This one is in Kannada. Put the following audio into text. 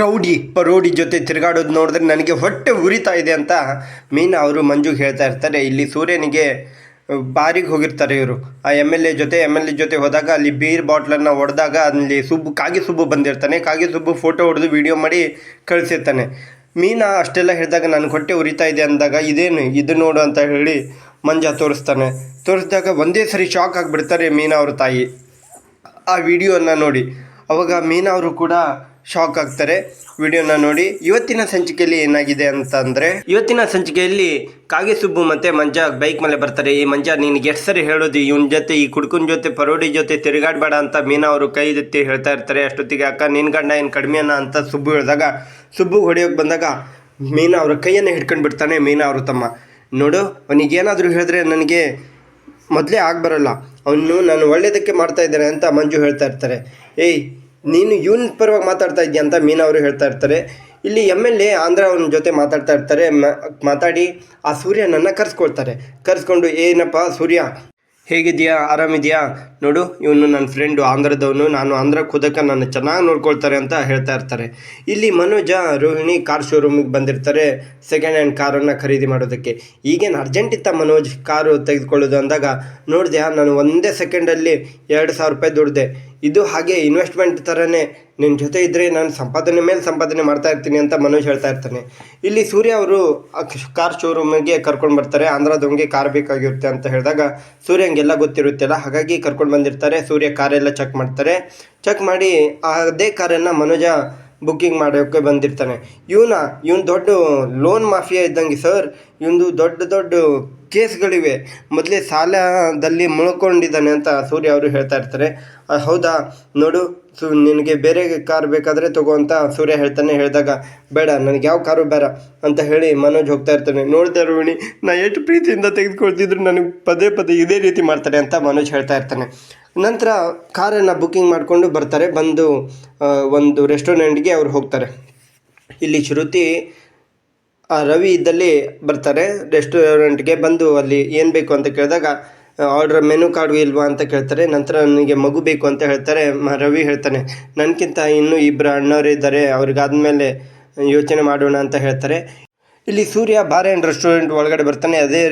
ರೌಡಿ ಪರೋಡಿ ಜೊತೆ ತಿರುಗಾಡೋದು ನೋಡಿದ್ರೆ ನನಗೆ ಹೊಟ್ಟೆ ಉರಿತಾ ಇದೆ ಅಂತ ಮೀನಾ ಅವರು ಮಂಜುಗೆ ಹೇಳ್ತಾ ಇರ್ತಾರೆ. ಇಲ್ಲಿ ಸೂರ್ಯನಿಗೆ ಬಾರಿಗೆ ಹೋಗಿರ್ತಾರೆ ಇವರು. ಆ ಎಂ ಎಲ್ ಎ ಜೊತೆ ಎಂ ಎಲ್ ಎ ಜೊತೆ ಹೋದಾಗ ಅಲ್ಲಿ ಬೀರ್ ಬಾಟ್ಲನ್ನು ಹೊಡೆದಾಗ ಅಲ್ಲಿ ಸುಬ್ಬು, ಕಾಗೆ ಸುಬ್ಬು ಬಂದಿರ್ತಾನೆ. ಕಾಗೆ ಸುಬ್ಬು ಫೋಟೋ ಹೊಡೆದು ವಿಡಿಯೋ ಮಾಡಿ ಕಳಿಸಿರ್ತಾನೆ. ಮೀನಾ ಅಷ್ಟೆಲ್ಲ ಹೇಳಿದಾಗ ನನಗೆ ಹೊಟ್ಟೆ ಉರಿತಾ ಇದೆ ಅಂದಾಗ ಇದೇನು ಇದು ನೋಡು ಅಂತ ಹೇಳಿ ಮಂಜ ತೋರಿಸ್ತಾನೆ. ತೋರಿಸಿದಾಗ ಒಂದೇ ಸರಿ ಶಾಕ್ ಆಗಿಬಿಡ್ತಾರೆ ಮೀನಾ ಅವ್ರ ತಾಯಿ. ಆ ವಿಡಿಯೋನ ನೋಡಿ. ಅವಾಗ ಮೀನಾ ಅವರು ಕೂಡ ಶಾಕ್ ಆಗ್ತಾರೆ. ವಿಡಿಯೋನ ನೋಡಿ. ಇವತ್ತಿನ ಸಂಚಿಕೆಯಲ್ಲಿ ಏನಾಗಿದೆ ಅಂತಂದರೆ, ಇವತ್ತಿನ ಸಂಚಿಕೆಯಲ್ಲಿ ಕಾಗೆ ಸುಬ್ಬು ಮತ್ತು ಮಂಜ ಬೈಕ್ ಮೇಲೆ ಬರ್ತಾರೆ. ಈ ಮಂಜ ನಿನಗೆ ಎಷ್ಟು ಸರಿ ಹೇಳೋದು? ಇವನ ಜೊತೆ, ಈ ಕುಡ್ಕನ ಜೊತೆ, ಪರೋಡಿ ಜೊತೆ ತಿರುಗಾಡಬೇಡ ಅಂತ ಮೀನಾ ಅವರು ಕೈ ಜೊತೆ ಹೇಳ್ತಾ ಇರ್ತಾರೆ. ಅಷ್ಟೊತ್ತಿಗೆ ಅಕ್ಕ ನಿನ್ನ ಗಂಡ ಏನು ಕಡಿಮೆನ ಅಂತ ಸುಬ್ಬು ಹೇಳಿದಾಗ, ಸುಬ್ಬು ಹೊಡೆಯೋಕೆ ಬಂದಾಗ ಮೀನಾ ಅವರ ಕೈಯನ್ನು ಹಿಡ್ಕೊಂಡು ಬಿಡ್ತಾನೆ ಮೀನಾ ಅವರು ತಮ್ಮ. ನೋಡು ಅವನಿಗೇನಾದರೂ ಹೇಳಿದ್ರೆ ನನಗೆ ಮೊದಲೇ ಬರಲ್ಲ. ಅವನು ನಾನು ಒಳ್ಳೇದಕ್ಕೆ ಮಾಡ್ತಾ ಇದ್ದಾರೆ ಅಂತ ಮಂಜು ಹೇಳ್ತಾ ಇರ್ತಾರೆ. ಏಯ್ ನೀನು ಇವನ್ ಪರವಾಗಿ ಮಾತಾಡ್ತಾ ಇದೆಯಾ ಅಂತ ಮೀನಾ ಅವರು ಹೇಳ್ತಾ ಇರ್ತಾರೆ. ಇಲ್ಲಿ ಎಂ ಎಲ್ ಎ ಆಂಧ್ರ ಅವನ ಜೊತೆ ಮಾತಾಡ್ತಾ ಇರ್ತಾರೆ. ಮಾತಾಡಿ, ಆ ಸೂರ್ಯನನ್ನು ಕರೆಸ್ಕೊಳ್ತಾರೆ. ಕರೆಸ್ಕೊಂಡು, ಏನಪ್ಪ ಸೂರ್ಯ? ಹೇಗಿದೆಯಾ? ಆರಾಮಿದೆಯಾ? ನೋಡು, ಇವನು ನನ್ನ ಫ್ರೆಂಡು ಆಂಧ್ರದವನು. ನಾನು ಆಂಧ್ರಕ್ಕೆ ಹೋದಕ್ಕೆ ನನ್ನ ಚೆನ್ನಾಗಿ ನೋಡ್ಕೊಳ್ತಾರೆ ಅಂತ ಹೇಳ್ತಾ ಇರ್ತಾರೆ. ಇಲ್ಲಿ ಮನೋಜ, ರೋಹಿಣಿ ಕಾರ್ ಶೋರೂಮಿಗೆ ಬಂದಿರ್ತಾರೆ ಸೆಕೆಂಡ್ ಹ್ಯಾಂಡ್ ಕಾರನ್ನು ಖರೀದಿ ಮಾಡೋದಕ್ಕೆ. ಈಗೇನು ಅರ್ಜೆಂಟ್ ಇತ್ತ ಮನೋಜ್? ಕಾರು ತೆಗೆದುಕೊಳ್ಳೋದು ಅಂದಾಗ ನೋಡಿದೆ ನಾನು ಒಂದೇ ಸೆಕೆಂಡಲ್ಲಿ ಎರಡು ಸಾವಿರ ರೂಪಾಯಿ ದುಡ್ದೆ. ಇದು ಹಾಗೆ ಇನ್ವೆಸ್ಟ್ಮೆಂಟ್ ಥರನೇ ನಿನ್ನ ಜೊತೆ ಇದ್ದರೆ ನಾನು ಸಂಪಾದನೆ ಮೇಲೆ ಸಂಪಾದನೆ ಮಾಡ್ತಾ ಇರ್ತೀನಿ ಅಂತ ಮನೋಜ್ ಹೇಳ್ತಾ ಇರ್ತಾನೆ. ಇಲ್ಲಿ ಸೂರ್ಯ ಅವರು ಕಾರ್ ಶೋರೂಮಿಗೆ ಕರ್ಕೊಂಡು ಬರ್ತಾರೆ. ಆಂಧ್ರದವಂಗೆ ಕಾರ್ ಬೇಕಾಗಿರುತ್ತೆ ಅಂತ ಹೇಳಿದಾಗ ಸೂರ್ಯಂಗೆಲ್ಲ ಗೊತ್ತಿರುತ್ತಲ್ಲ, ಹಾಗಾಗಿ ಕರ್ಕೊಂಡು ಬಂದಿರ್ತಾರೆ. ಸೂರ್ಯ ಕಾರೆಲ್ಲ ಚೆಕ್ ಮಾಡ್ತಾರೆ. ಚೆಕ್ ಮಾಡಿ ಅದೇ ಕಾರನ್ನು ಮನೋಜ ಬುಕ್ಕಿಂಗ್ ಮಾಡೋಕ್ಕೆ ಬಂದಿರ್ತಾನೆ. ಇವನ, ಇವನು ದೊಡ್ಡ ಲೋನ್ ಮಾಫಿಯಾ ಇದ್ದಂಗೆ ಸರ್ ಇವಂದು ದೊಡ್ಡ ದೊಡ್ಡ ಕೇಸ್ಗಳಿವೆ. ಮೊದಲೇ ಸಾಲದಲ್ಲಿ ಮುಳ್ಕೊಂಡಿದ್ದಾನೆ ಅಂತ ಸೂರ್ಯ ಅವರು ಹೇಳ್ತಾ ಇರ್ತಾರೆ. ಹೌದಾ? ನೋಡು, ಸು, ನಿನಗೆ ಬೇರೆ ಕಾರ್ ಬೇಕಾದರೆ ತಗೋ ಅಂತ ಸೂರ್ಯ ಹೇಳ್ತಾನೆ. ಹೇಳಿದಾಗ, ಬೇಡ, ನನಗೆ ಯಾವ ಕಾರು ಬೇಡ ಅಂತ ಹೇಳಿ ಮನೋಜ್ ಹೋಗ್ತಾ ಇರ್ತಾನೆ. ನೋಡಿದೆ ರೋಹಿಣಿ, ನಾ ಎಷ್ಟು ಪ್ರೀತಿಯಿಂದ ತೆಗೆದುಕೊಳ್ತಿದ್ರು ನನಗೆ ಪದೇ ಪದೇ ಇದೇ ರೀತಿ ಮಾಡ್ತಾರೆ ಅಂತ ಮನೋಜ್ ಹೇಳ್ತಾ ಇರ್ತಾನೆ. ನಂತರ ಕಾರನ್ನು ಬುಕ್ಕಿಂಗ್ ಮಾಡಿಕೊಂಡು ಬರ್ತಾರೆ. ಬಂದು ಒಂದು ರೆಸ್ಟೋರೆಂಟ್ಗೆ ಅವ್ರು ಹೋಗ್ತಾರೆ. ಇಲ್ಲಿ ಶ್ರುತಿ ರವಿ ಇದ್ದಲ್ಲಿ ಬರ್ತಾರೆ. ರೆಸ್ಟೋರೆಂಟ್ಗೆ ಬಂದು ಅಲ್ಲಿ ಏನು ಬೇಕು ಅಂತ ಕೇಳಿದಾಗ ಆರ್ಡ್ರ್ ಮೆನು ಕಾರ್ಡು ಇಲ್ವಾ ಅಂತ ಕೇಳ್ತಾರೆ. ನಂತರ ನನಗೆ ಮಗು ಬೇಕು ಅಂತ ಹೇಳ್ತಾರೆ. ರವಿ ಹೇಳ್ತಾನೆ ನನಗಿಂತ ಇನ್ನೂ ಇಬ್ಬರು ಅಣ್ಣವ್ರು ಇದ್ದಾರೆ. ಅವ್ರಿಗಾದ್ಮೇಲೆ ಯೋಚನೆ ಮಾಡೋಣ ಅಂತ ಹೇಳ್ತಾರೆ. ಇಲ್ಲಿ ಸೂರ್ಯ, ಬಾರ್ ಆ್ಯಂಡ್ ರೆಸ್ಟೋರೆಂಟ್ ಒಳಗಡೆ ಬರ್ತಾನೆ. ಅದೇ